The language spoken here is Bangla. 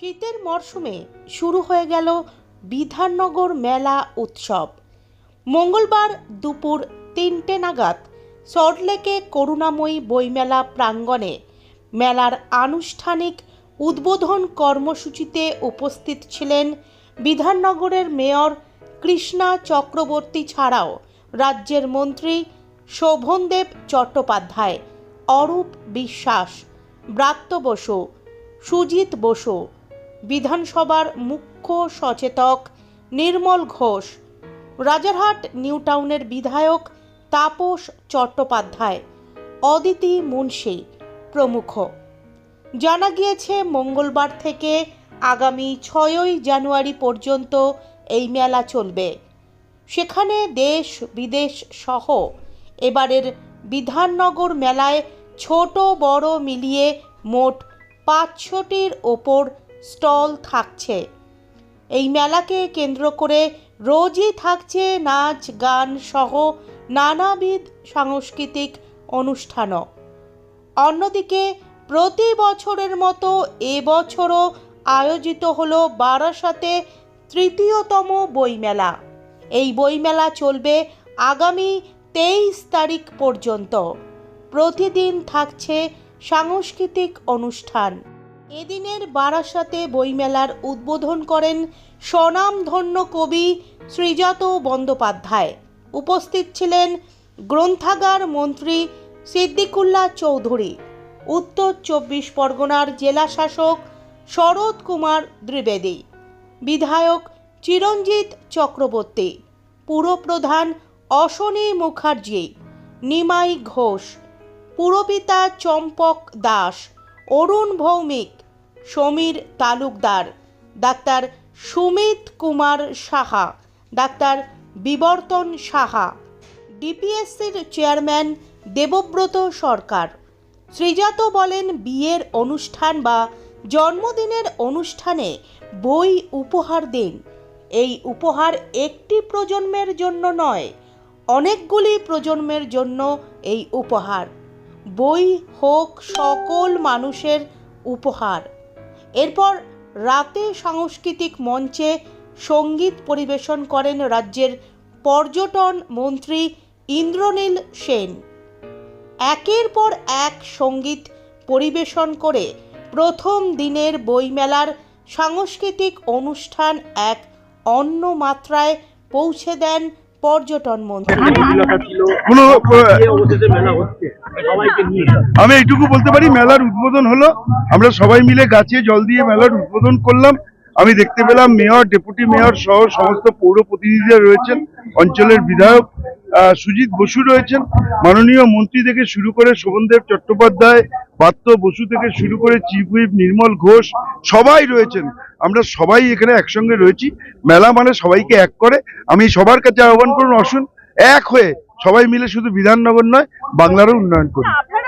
শীতের মরশুমে শুরু হয়ে গেল বিধাননগর মেলা উৎসব। মঙ্গলবার দুপুর তিনটে নাগাদ সল্টলেকে করুণাময়ী বইমেলা প্রাঙ্গণে মেলার আনুষ্ঠানিক উদ্বোধন কর্মসূচিতে উপস্থিত ছিলেন বিধাননগরের মেয়র কৃষ্ণা চক্রবর্তী ছাড়াও রাজ্যের মন্ত্রী শোভনদেব চট্টোপাধ্যায়, অরূপ বিশ্বাস, ব্রাত্য বসু, সুজিত বসু বিধানসভার মুখ্য সচেতক নির্মল ঘোষ। রাজারহাট, নিউ টাউনের বিধায়ক তাপস চট্টোপাধ্যায়, অদিতি মুন্সি প্রমুখ। জানা গিয়েছে, মঙ্গলবার থেকে আগামী ছয়ই জানুয়ারি পর্যন্ত এই মেলা চলবে। সেখানে দেশ বিদেশ সহ এবারের বিধাননগর মেলায় ছোট বড় মিলিয়ে মোট পাঁচশোটির ওপর স্টল থাকছে। এই মেলাকে কেন্দ্র করে রোজই থাকছে নাচ, গান সহ নানাবিধ সাংস্কৃতিক অনুষ্ঠানও। অন্যদিকে প্রতি বছরের মতো এবছরও আয়োজিত হলো বারাসাতে তৃতীয়তম বইমেলা। এই বইমেলা চলবে আগামী তেইশ তারিখ পর্যন্ত। প্রতিদিন থাকছে সাংস্কৃতিক অনুষ্ঠান। এদিনের বারাসাতে বইমেলার উদ্বোধন করেন স্বনামধন্য কবি শ্রীজাত বন্দ্যোপাধ্যায়। উপস্থিত ছিলেন গ্রন্থাগার মন্ত্রী সিদ্দিকুল্লাহ চৌধুরী, উত্তর চব্বিশ পরগনার জেলা শাসক শরৎ কুমার দ্বিবেদী, বিধায়ক চিরঞ্জিত চক্রবর্তী, পুরপ্রধান অশনী মুখার্জি, নিমাই ঘোষ, পুরপিতা চম্পক দাস, অরুণ ভৌমিক সমীর তালুকদার, ডাক্তার সুমিত কুমার সাহা, ডাক্তার বিবর্তন সাহা, ডিপিএসসির চেয়ারম্যান দেবব্রত সরকার। শ্রীজাত বলেন বিয়ের অনুষ্ঠান বা জন্মদিনের অনুষ্ঠানে বই উপহার দিন। এই উপহার একটি প্রজন্মের জন্য নয়, অনেকগুলি প্রজন্মের জন্য এই উপহার। বই হোক সকল মানুষের উপহার। এরপর রাতে সাংস্কৃতিক মঞ্চে সংগীত পরিবেশন করেন রাজ্যের পর্যটন মন্ত্রী ইন্দ্রনীল সেন। একের পর এক সংগীত পরিবেশন করে প্রথম দিনের বইমেলার সাংস্কৃতিক অনুষ্ঠান এক অন্য মাত্রায় পৌঁছে দেন পর্যটন মন্ত্রী। আমি এইটুকু বলতে পারি মেলার উদ্বোধন হলো। আমরা সবাই মিলে গাছে জল দিয়ে মেলার উদ্বোধন করলাম। আমি দেখতে পেলাম মেয়র ডেপুটি মেয়র সহ সমস্ত পৌর প্রতিনিধিরা রয়েছেন অঞ্চলের বিধায়ক আহ, সুজিত বসু রয়েছেন। মাননীয় মন্ত্রী থেকে শুরু করে শোভনদেব চট্টোপাধ্যায় পাত্র বসু থেকে শুরু করে চিফ হুইপ নির্মল ঘোষ সবাই রয়েছেন। আমরা সবাই এখানে একসঙ্গে রয়েছি। মেলা মানে সবাইকে এক করে। আমি সবার কাছে আহ্বান করুন, আসুন, এক হয়ে সবাই মিলে শুধু বিধাননগর নয়, বাংলারও উন্নয়ন করি আপনারা